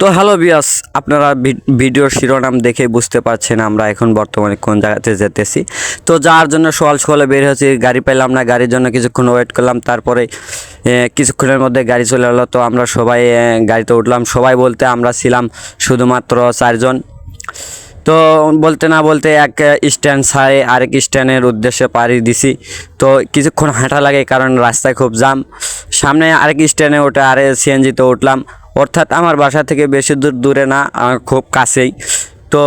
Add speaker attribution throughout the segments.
Speaker 1: তো হ্যালো বিয়াস আপনারা ভিডিওর শিরোনাম দেখে বুঝতে পারছেন আমরা এখন বর্তমানে কোন জায়গাতে যেতেছি। তো যাওয়ার জন্য সকাল সকালে বের হয়েছি, গাড়ি পেলাম না, গাড়ির জন্য কিছুক্ষণ ওয়েট করলাম, তারপরে কিছুক্ষণের মধ্যে গাড়ি চলে এলো, তো আমরা সবাই গাড়িতে উঠলাম। সবাই বলতে আমরা ছিলাম শুধুমাত্র চারজন। তো বলতে না বলতে এক স্ট্যান্ড ছাড়ে, আরেক স্ট্যান্ডের উদ্দেশ্যে পাড়ি দিছি। তো কিছুক্ষণ হাঁটা লাগে কারণ রাস্তায় খুব জাম সামনে আরেক স্ট্যান্ডে ওঠে আরে সিএনজিতে উঠলাম। অর্থাৎ আমার বাসা থেকে বেশি দূর দূরে না খুব কাছেই। তো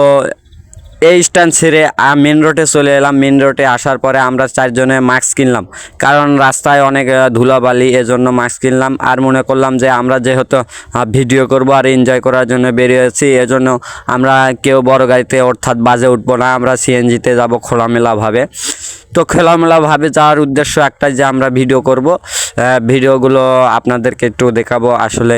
Speaker 1: এই স্ট্যান্ড ছেড়ে মেন রোডে চলে এলাম। মেন রোডে আসার পরে আমরা চারজনে মাস্ক কিনলাম। কারণ রাস্তায় অনেক ধুলাবালি, এজন্য মাস্ক কিনলাম। আর মনে করলাম যে আমরা যেহেতু ভিডিও করব আর এনজয় করার জন্য বেরিয়েছি, এজন্য আমরা কেউ বড় গাড়িতে অর্থাৎ বাজে উঠবো না। আমরা সিএনজিতে যাব খোলামেলাভাবে। তো খোলামেলাভাবে যাওয়ার উদ্দেশ্য একটাই যে আমরা ভিডিও করব। ভিডিওগুলো আপনাদেরকে একটু দেখাবো। আসলে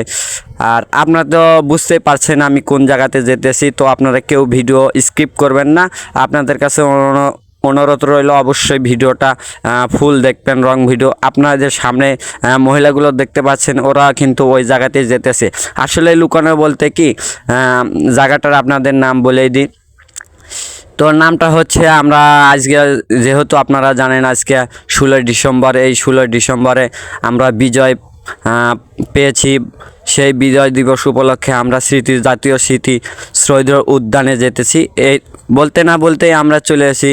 Speaker 1: আর আপনারা তো বুঝতেই পারছেন আমি কোন জায়গাতে যেতেছি, তো আপনারা কেউ ভিডিও স্কিপ করবেন না। আপনাদের কাছে অনুরো- অনুরোধ রইল অবশ্যই ভিডিওটা ফুল দেখবেন, রং ভিডিও। আপনারা যে সামনে মহিলাগুলো দেখতে পাচ্ছেন, ওরা কিন্তু ওই জায়গাতে যেতেছে। আসলে লুকানো বলতে কি জায়গাটার আপনাদের নাম বলেই দিই। তো নামটা হচ্ছে আমরা আজকে, যেহেতু আপনারা জানেন আজকে ষোলোই ডিসেম্বর, এই ষোলোই ডিসেম্বরে আমরা বিজয় পেয়েছি। সেই বিজয় দিবস উপলক্ষে আমরা স্মৃতি, জাতীয় স্মৃতি শহীদ উদ্যানে যেতেছি। এই বলতে না বলতেই আমরা চলে আসি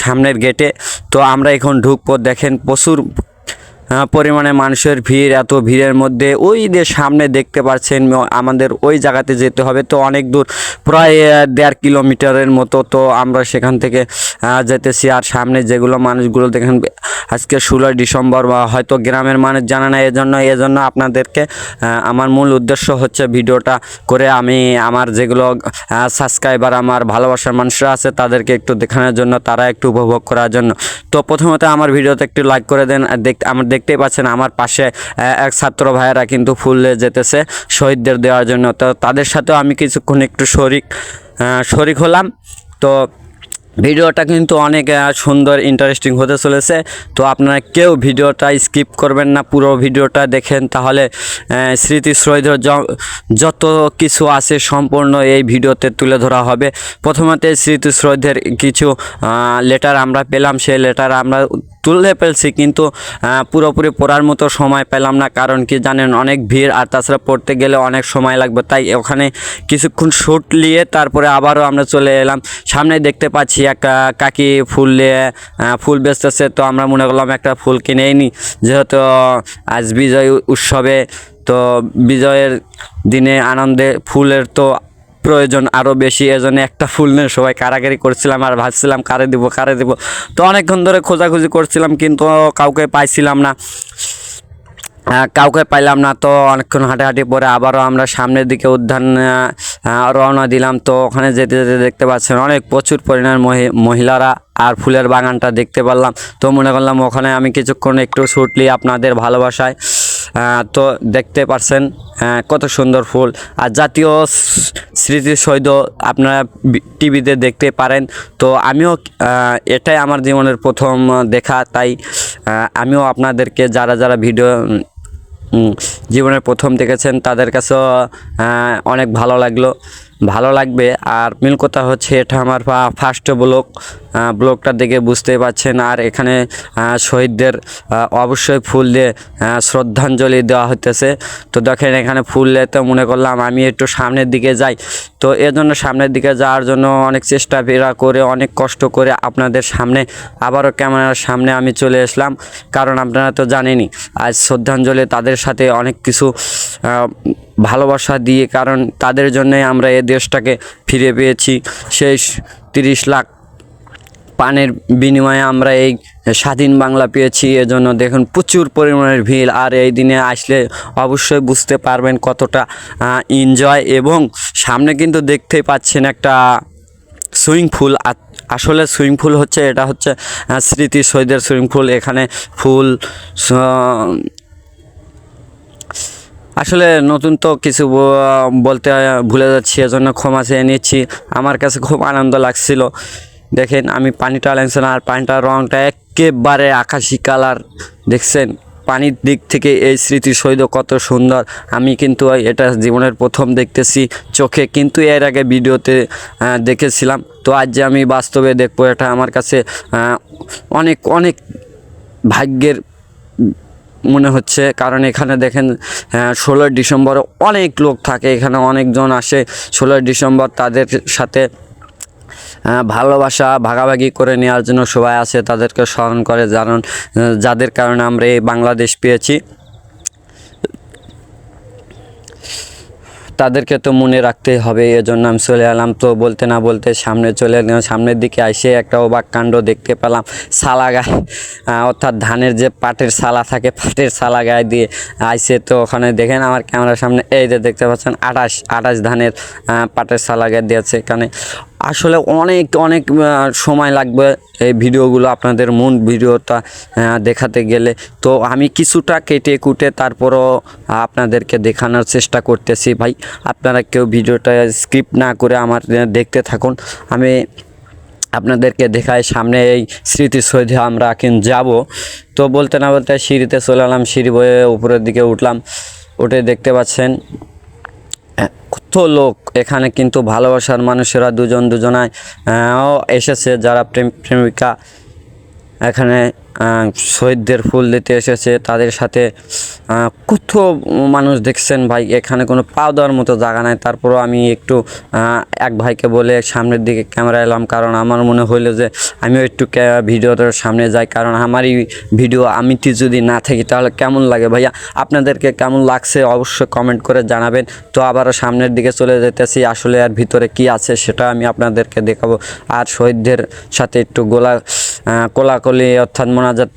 Speaker 1: সামনের গেটে তো আমরা এখন ঢুকবো, দেখেন প্রচুর পরিমাণে মানুষের ভিড়, এত ভিড়ের মধ্যে। ওই যে সামনে দেখতে পাচ্ছেন আমাদের ওই জায়গাতে যেতে হবে। তো অনেক দূর, প্রায় দেড় কিলোমিটারের মতো। তো আমরা সেখান থেকে যেতেছি। আর সামনে যেগুলো মানুষগুলো দেখেন আজকে ষোলোই ডিসেম্বর বা হয়তো গ্রামের মানুষ জানে না এজন্য এজন্য আপনাদেরকে আমার মূল উদ্দেশ্য হচ্ছে ভিডিওটা করে আমি আমার যেগুলো সাবস্ক্রাইবার আমার ভালোবাসার মানুষরা আছে তাদেরকে একটু দেখানোর জন্য, তারা একটু উপভোগ করার জন্য। তো প্রথমত আমার ভিডিওতে একটু লাইক করে দেন দেখ, আমার দেখতেই পাচ্ছেন আমার পাশে এক ছাত্র ভাইয়েরা কিন্তু ফুল নিয়ে যেতেছে শহীদদের দেওয়ার জন্য। তো তাদের সাথেও আমি কিছুক্ষণ একটু শরিক শরিক হলাম। তো ভিডিওটা কিন্তু অনেক সুন্দর ইন্টারেস্টিং হতে চলেছে। তো আপনারা কেউ ভিডিওটা স্কিপ করবেন না পুরো ভিডিওটা দেখেন। তাহলে আহ, স্মৃতি শহীদের যত কিছু আছে সম্পূর্ণ এই ভিডিওতে তুলে ধরা হবে। প্রথমতে স্মৃতি শহীদের কিছু লেটার আমরা পেলাম। সেই লেটার আমরা তুলে ফেলছি, কিন্তু পুরোপুরি পড়ার মতো সময় পেলাম না। কারণ কি জানেন, অনেক ভিড় আর তাছাড়া পড়তে গেলে অনেক সময় লাগবে। তাই ওখানে কিছুক্ষণ শ্যুট নিয়ে তারপরে আবারও আমরা চলে এলাম। সামনে দেখতে পাচ্ছি একটা কাকি ফুল নিয়ে ফুল বেচতেছে। তো আমরা মনে করলাম একটা ফুল কিনেই নি যেহেতু আজ বিজয় উৎসবে, তো বিজয়ের দিনে আনন্দে ফুলের তো প্রয়োজন আরও বেশি, এজন্য একটা ফুল নিয়ে সবাই কারাগারি করছিলাম আর ভাবছিলাম কারে দিব কারে দিব। তো অনেকক্ষণ ধরে খোঁজাখুঁজি করছিলাম, কিন্তু কাউকে পাইছিলাম না। কাউকে পাইলাম না, তো অনেকক্ষণ হাঁটাহাঁটি পরে আবারও আমরা সামনের দিকে উদ্যান রওনা দিলাম। তো ওখানে যেতে যেতে দেখতে পাচ্ছেন অনেক প্রচুর পরিমাণ মহি- মহিলারা আর ফুলের বাগানটা দেখতে পারলাম। তো মনে করলাম ওখানে আমি কিছুক্ষণ একটু ছুটলি আপনাদের ভালোবাসায়। তো দেখতে পারছেন কত সুন্দর ফুল। আর জাতীয় স্মৃতিসৌধ আপনারা টিভিতে দেখতে পারেন। তো আমিও এটাই আমার জীবনের প্রথম দেখা, তাই আমিও আপনাদেরকে যারা যারা ভিডিও জীবনের প্রথম দেখেছেন, তাদের কাছেও অনেক ভালো লাগল। ভালো লাগবে। আর মেন কথা হচ্ছে এটা আমার ফার্স্ট ব্লগ ব্লগটা দেখে বুঝতেই পারছেন। আর এখানে শহীদদের অবশ্যই ফুল দিয়ে শ্রদ্ধাঞ্জলি দেওয়া হতেছে তো দেখেন এখানে ফুল তো মনে করলাম আমি একটু সামনের দিকে যাই। তো এর জন্য সামনের দিকে যাওয়ার জন্য অনেক চেষ্টা ফেরা করে, অনেক কষ্ট করে আপনাদের সামনে, আবারও ক্যামেরার সামনে আমি চলে আসলাম। কারণ আপনারা তো জানেনই, আজ শ্রদ্ধাঞ্জলি তাদের সাথে অনেক কিছু ভালোবাসা দিয়ে, কারণ তাদের জন্যই আমরা এ দেশটাকে ফিরে পেয়েছি। সেই তিরিশ লাখ পানের বিনিময়ে আমরা এই স্বাধীন বাংলা পেয়েছি। এজন্য দেখুন, প্রচুর পরিমাণের ভিড়। আর এই দিনে আসলে অবশ্যই বুঝতে পারবেন কতটা এনজয় এবং সামনে কিন্তু দেখতেই পাচ্ছেন একটা সুইমিং পুল। আসলে সুইমিং পুল হচ্ছে, এটা হচ্ছে স্মৃতি শহীদের সুইমিং পুল। এখানে ফুল আসলে নতুন তো কিছু বলতে ভুলে যাচ্ছি, এজন্য ক্ষমা চেয়ে নিচ্ছি। আমার কাছে খুব আনন্দ লাগছিল। দেখেন, আমি পানিটা না আর পানিটার রঙটা একেবারে আকাশি কালার। দেখছেন, পানির দিক থেকে এই স্মৃতি স্মৃতিসৌধ কত সুন্দর। আমি কিন্তু এটা জীবনের প্রথম দেখতেছি চোখে, কিন্তু এর আগে ভিডিওতে দেখেছিলাম। তো আজ যে আমি বাস্তবে দেখব, এটা আমার কাছে অনেক অনেক ভাগ্যের মনে হচ্ছে। কারণ এখানে দেখেন ষোলোই ডিসেম্বর অনেক লোক থাকে, এখানে অনেকজন আসে। ষোলোই ডিসেম্বর তাদের সাথে ভালোবাসা ভাগাভাগি করে নেওয়ার জন্য সবাই আসে, তাদেরকে স্মরণ করে, জানান যাদের কারণে আমরা এই বাংলাদেশ পেয়েছি। তাদেরকে তো মনে রাখতেই হবে, এজন্য আমি চলে এলাম। তো বলতে না বলতে সামনে চলে এলাম, সামনের দিকে এসে একটা অবাক কাণ্ড দেখতে পেলাম। সালা গায়ে অর্থাৎ ধানের যে পাটের সালা থাকে, পাটের সালা গায়ে দিয়ে আইসে। তো ওখানে দেখেন আমার ক্যামেরার সামনে, এই যে দেখতে পাচ্ছেন, আটাশ আটাশ ধানের পাটের সালা গায়ে দিয়েছে। এখানে আসলে অনেক অনেক সময় লাগবে এই ভিডিওগুলো, আপনাদের মূল ভিডিওটা দেখাতে গেলে। তো আমি কিছুটা কেটে কুটে তারপরও আপনাদেরকে দেখানোর চেষ্টা করতেছি। ভাই, আপনারা কেউ ভিডিওটা স্কিপ না করে আমার দেখতে থাকুন। আমি আপনাদেরকে দেখায় সামনে এই স্মৃতিসৌধে আমরা কিন্তু যাব। তো বলতে না বলতে সিঁড়িতে চলে এলাম, সিঁড়ি বয়ে উপরের দিকে উঠলাম। উঠে দেখতে পাচ্ছেন লোক এখানে কিন্তু ভালোবাসার মানুষেরা দুজন দুজনায় এসেছে যারা প্রেম প্রেমিকা। এখানে শহীদদের ফুল দিতে এসেছে। তাদের সাথে কত মানুষ দেখছেন ভাই? এখানে কোনো পাও দেওয়ার মতো জায়গা নাই। তারপরও আমি একটু এক ভাইকে বলে সামনের দিকে ক্যামেরা এলাম। কারণ আমার মনে হইল যে, আমিও একটু ভিডিওটার সামনে যাই। কারণ আমারই ভিডিও আমি যদি না থাকি, তাহলে কেমন লাগে ভাইয়া? আপনাদেরকে কেমন লাগছে অবশ্যই কমেন্ট করে জানাবেন। তো আবারও সামনের দিকে চলে যেতেছি। আসলে আর ভিতরে কি আছে সেটা আমি আপনাদেরকে দেখাবো। আর শহীদদের সাথে একটু গোলা কোলাকুলি অর্থাৎ মোনাজাত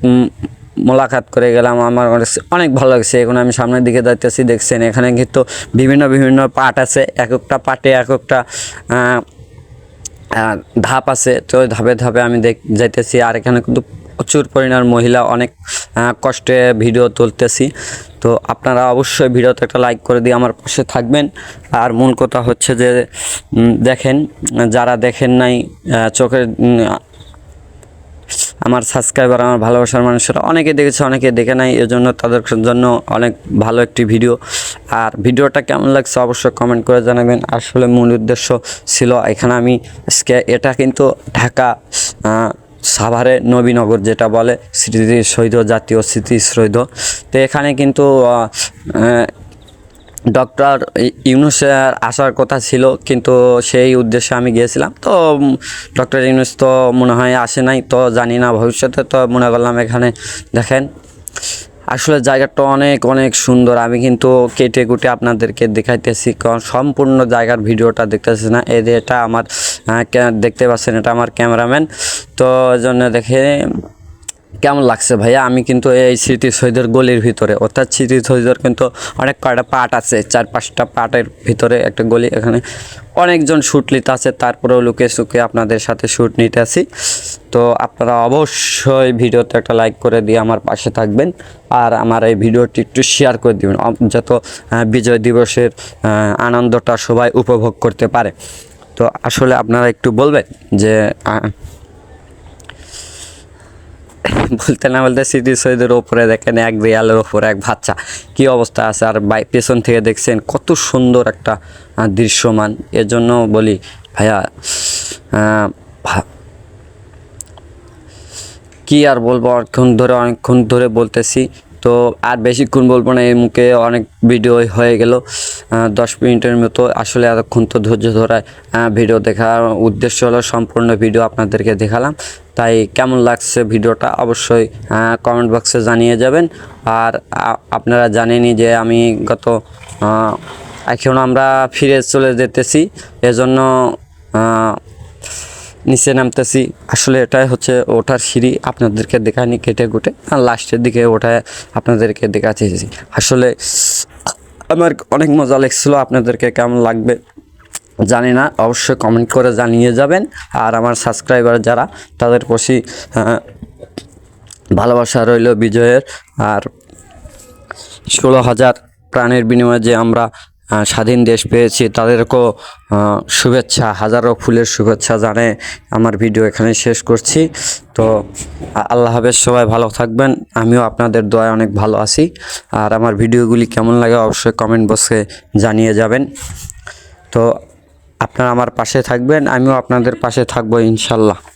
Speaker 1: মোলাকাত করে গেলাম। আমার অনেক ভালো লাগছে। এখন আমি সামনের দিকে যাইতেছি, দেখছেন এখানে কিন্তু বিভিন্ন বিভিন্ন পার্ট আছে। এক একটা পার্টে এক একটা ধাপ আছে। তো ধাপে ধাপে আমি দেখ যাইতেছি। আর এখানে কিন্তু প্রচুর পরিমাণ মহিলা অনেক কষ্টে ভিডিও তুলতেছি। তো আপনারা অবশ্যই ভিডিওতে একটা লাইক করে দিয়ে আমার পাশে থাকবেন। আর মূল কথা হচ্ছে যে দেখেন, যারা দেখেন নাই চোখের আমার সাবস্ক্রাইবার আমার ভালোবাসার মানুষেরা অনেকে দেখেছে, অনেকে দেখে নাই, এজন্য তাদের জন্য অনেক ভালো একটি ভিডিও আর ভিডিওটা কেমন লাগছে অবশ্যই কমেন্ট করে জানাবেন। আসলে মূল উদ্দেশ্য ছিল এখানে আমি এটা কিন্তু ঢাকা সাভারে নবীনগর যেটা বলে স্মৃতি শহীদ জাতীয় স্মৃতি শহীদ তো এখানে কিন্তু ডক্টর ইউনুসের আসার কথা ছিল, কিন্তু সেই উদ্দেশ্যে আমি গিয়েছিলাম। তো ডক্টর ইউনুস তো মনে হয় আসে নাই, তো জানি না ভবিষ্যতে। তো মনে করলাম এখানে, দেখেন, আসলে জায়গাটা অনেক অনেক সুন্দর। আমি কিন্তু কেটে কুটে আপনাদেরকে দেখাইতেছি, কারণ সম্পূর্ণ জায়গার ভিডিওটা দেখতেছি না। যে এটা আমার দেখতে পাচ্ছেন, এটা আমার ক্যামেরাম্যান। তো জন্য দেখে কেমন লাগছে ভাইয়া? আমি কিন্তু এই স্মৃতি শহীদের গলির ভিতরে, অর্থাৎ স্মৃতি শহীদের কিন্তু অনেক কয়টা পার্ট আছে, চার পাঁচটা পার্টের ভিতরে একটা গলি, এখানে অনেকজন শ্যুট নিতে আছে, তারপরেও লুকে সুকে আপনাদের সাথে শ্যুট নিতে আসি তো আপনারা অবশ্যই ভিডিওতে একটা লাইক করে দিয়ে আমার পাশে থাকবেন, আর আমার এই ভিডিওটি একটু শেয়ার করে দিবেন যত বিজয় দিবসের আনন্দটা সবাই উপভোগ করতে পারে। তো আসলে আপনারা একটু বলবেন যে বলতে না বলতে সিটি শহীদের ওপরে দেখেন এক দেয়ালের ওপরে এক বাচ্চা। কি অবস্থা আছে? আর বাই পেছন থেকে দেখছেন কত সুন্দর একটা দৃশ্যমান। এজন্য বলি, ভাইয়া কি আর বলব? অনেকক্ষণ ধরে অনেকক্ষণ ধরে বলতেছি। তো আর বেশিক্ষণ বলব না, এই মুখে অনেক ভিডিও হয়ে গেল। দশ মিনিটের মতো আসলে এতক্ষণ তো ধৈর্য ধরায় ভিডিও দেখার উদ্দেশ্য হলো সম্পূর্ণ ভিডিও আপনাদেরকে দেখালাম। তাই কেমন লাগছে ভিডিওটা অবশ্যই কমেন্ট বক্সে জানিয়ে যাবেন। আর আপনারা জানেনই যে আমি গত এখন আমরা ফিরে চলে যেতেছি। এজন্য নিচে নামতেছি। আসলে এটাই হচ্ছে ওঠার সিঁড়ি আপনাদেরকে দেখানি কেটে কুটে আর লাস্টের দিকে ওঠায় আপনাদেরকে দেখাচ্ছি আসলে আমার অনেক মজা লাগছিল। আপনাদেরকে কেমন লাগবে জানি না। অবশ্যই কমেন্ট করে জানিয়ে যাবেন। আর আমার সাবস্ক্রাইবার যারা, তাদের প্রতি ভালোবাসা রইল বিজয়ের। আর ষোলো হাজার প্রাণের বিনিময়ে যে আমরা স্বাধীন দেশ পেয়েছি। তাদেরকেও শুভেচ্ছা, হাজারো ফুলের শুভেচ্ছা জানে আমার ভিডিও এখানে শেষ করছি। তো আল্লাহ হাফেজ, সবাই ভালো থাকবেন। আমিও আপনাদের দোয়ায় অনেক ভালো আছি। আর আমার ভিডিওগুলি কেমন লাগে অবশ্যই কমেন্ট বক্সে জানিয়ে যাবেন। তো, আপনারা আমার পাশে থাকবেন, আমিও আপনাদের পাশে থাকব ইনশাল্লাহ।